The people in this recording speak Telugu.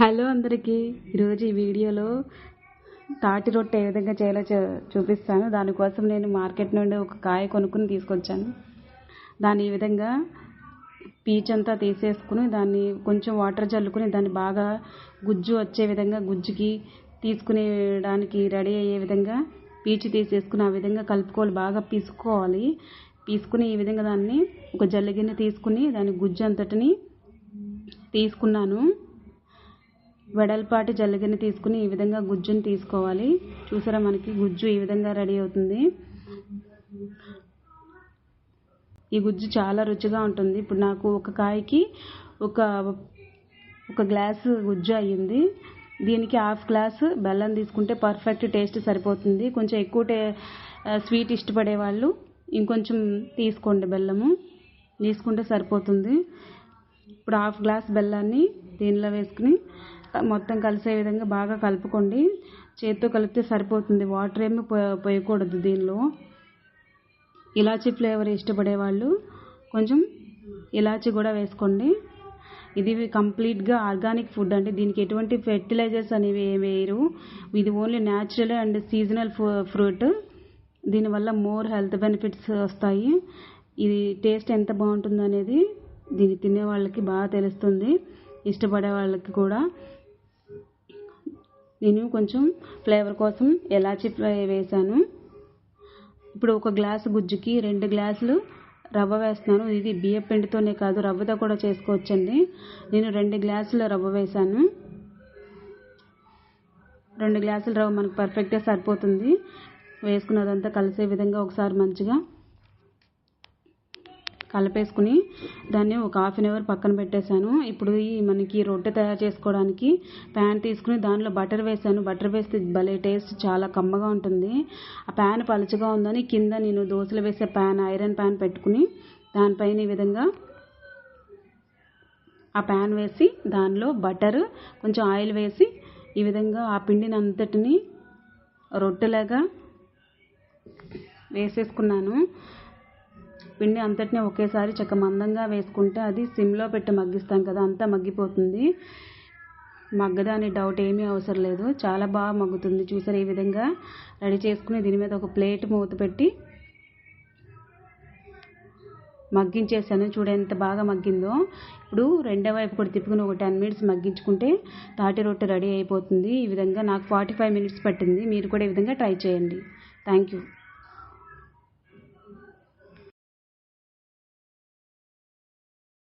హలో అందరికీ. ఈరోజు ఈ వీడియోలో తాటి రొట్టె ఏ విధంగా చేయాలో చూపిస్తాను. దానికోసం నేను మార్కెట్ నుండి ఒక కాయ కొనుక్కుని తీసుకొచ్చాను. దాన్ని ఈ విధంగా పీచంతా తీసేసుకుని దాన్ని కొంచెం వాటర్ చల్లుకుని దాన్ని బాగా గుజ్జు వచ్చే విధంగా గుజ్జుకి తీసుకునేడానికి రెడీ అయ్యే విధంగా పీచు తీసేసుకుని ఆ విధంగా కలుపుకోవాలి. బాగా పీసుకోవాలి పీసుకుని ఈ విధంగా దాన్ని ఒక జల్లి గిన్నె తీసుకుని దాని గుజ్జు అంతటిని తీసుకున్నాను. వెడల్పాటి జల్లిగిన్నె తీసుకుని ఈ విధంగా గుజ్జుని తీసుకోవాలి. చూసారా మనకి గుజ్జు ఈ విధంగా రెడీ అవుతుంది. ఈ గుజ్జు చాలా రుచిగా ఉంటుంది. ఇప్పుడు నాకు ఒక కాయకి ఒక ఒక గ్లాసు గుజ్జు అయ్యింది. దీనికి హాఫ్ గ్లాస్ బెల్లం తీసుకుంటే పర్ఫెక్ట్ టేస్ట్ సరిపోతుంది. కొంచెం ఎక్కువ టే స్వీట్ ఇష్టపడే వాళ్ళు ఇంకొంచెం తీసుకోండి బెల్లము. తీసుకుంటే సరిపోతుంది. ఇప్పుడు హాఫ్ గ్లాస్ బెల్లాన్ని దీనిలో వేసుకుని మొత్తం కలిసే విధంగా బాగా కలుపుకోండి. చేత్తో కలిపితే సరిపోతుంది. వాటర్ ఏమి పోయకూడదు దీనిలో. ఇలాచీ ఫ్లేవర్ ఇష్టపడే వాళ్ళు కొంచెం ఇలాచి కూడా వేసుకోండి. ఇది కంప్లీట్గా ఆర్గానిక్ ఫుడ్ అండి. దీనికి ఎటువంటి ఫెర్టిలైజర్స్ అనేవి ఏమి వేయరు. ఇది only natural and seasonal fruit. దీనివల్ల మోర్ హెల్త్ బెనిఫిట్స్ వస్తాయి. ఇది టేస్ట్ ఎంత బాగుంటుంది అనేది దీన్ని తినే వాళ్ళకి బాగా తెలుస్తుంది. ఇష్టపడే వాళ్ళకి కూడా. నేను కొంచెం ఫ్లేవర్ కోసం ఎలాచీ ఫ్లై వేసాను ఇప్పుడు ఒక గ్లాసు గుజ్జుకి రెండు గ్లాసులు రవ్వ వేస్తున్నాను. ఇది బియ్యం పిండితోనే కాదు రవ్వతో కూడా చేసుకోవచ్చండి. నేను రెండు గ్లాసుల రవ్వ వేసాను రెండు గ్లాసుల రవ్వ మనకు పర్ఫెక్ట్గా సరిపోతుంది. వేసుకున్నదంతా కలిసే విధంగా ఒకసారి మంచిగా కలిపేసుకుని దాన్ని ఒక హాఫ్ అన్ అవర్ పక్కన పెట్టేశాను. ఇప్పుడు ఈ మనకి రొట్టె తయారు చేసుకోవడానికి ప్యాన్ తీసుకుని దానిలో బటర్ వేసాను బటర్ వేస్తే భలే టేస్ట్ చాలా కమ్మగా ఉంటుంది. ఆ ప్యాన్ పలుచగా ఉందని కింద నేను దోశలు వేసే ప్యాన్ ఐరన్ ప్యాన్ పెట్టుకుని దానిపైన ఈ విధంగా ఆ ప్యాన్ వేసి దానిలో బటర్ కొంచెం ఆయిల్ వేసి ఈ విధంగా ఆ పిండిని అంతటిని రొట్టెలాగా వేసేసుకున్నాను. పిండి అంతటిని ఒకేసారి చక్క మందంగా వేసుకుంటే అది సిమ్లో పెట్టి మగ్గిస్తాం కదా అంతా మగ్గిపోతుంది. మగ్గదాని డౌట్ ఏమీ అవసరం లేదు. చాలా బాగా మగ్గుతుంది. చూసారు ఈ విధంగా? రెడీ చేసుకుని దీని మీద ఒక ప్లేట్ మూత పెట్టి మగ్గించేసాను. చూడు ఎంత బాగా మగ్గిందో. ఇప్పుడు రెండో వైపు కూడా తిప్పుకుని ఒక టెన్ మినిట్స్ మగ్గించుకుంటే తాటి రొట్టె రెడీ అయిపోతుంది. ఈ విధంగా నాకు ఫార్టీ ఫైవ్ మినిట్స్ పట్టింది. మీరు కూడా ఈ విధంగా ట్రై చేయండి. Thank you.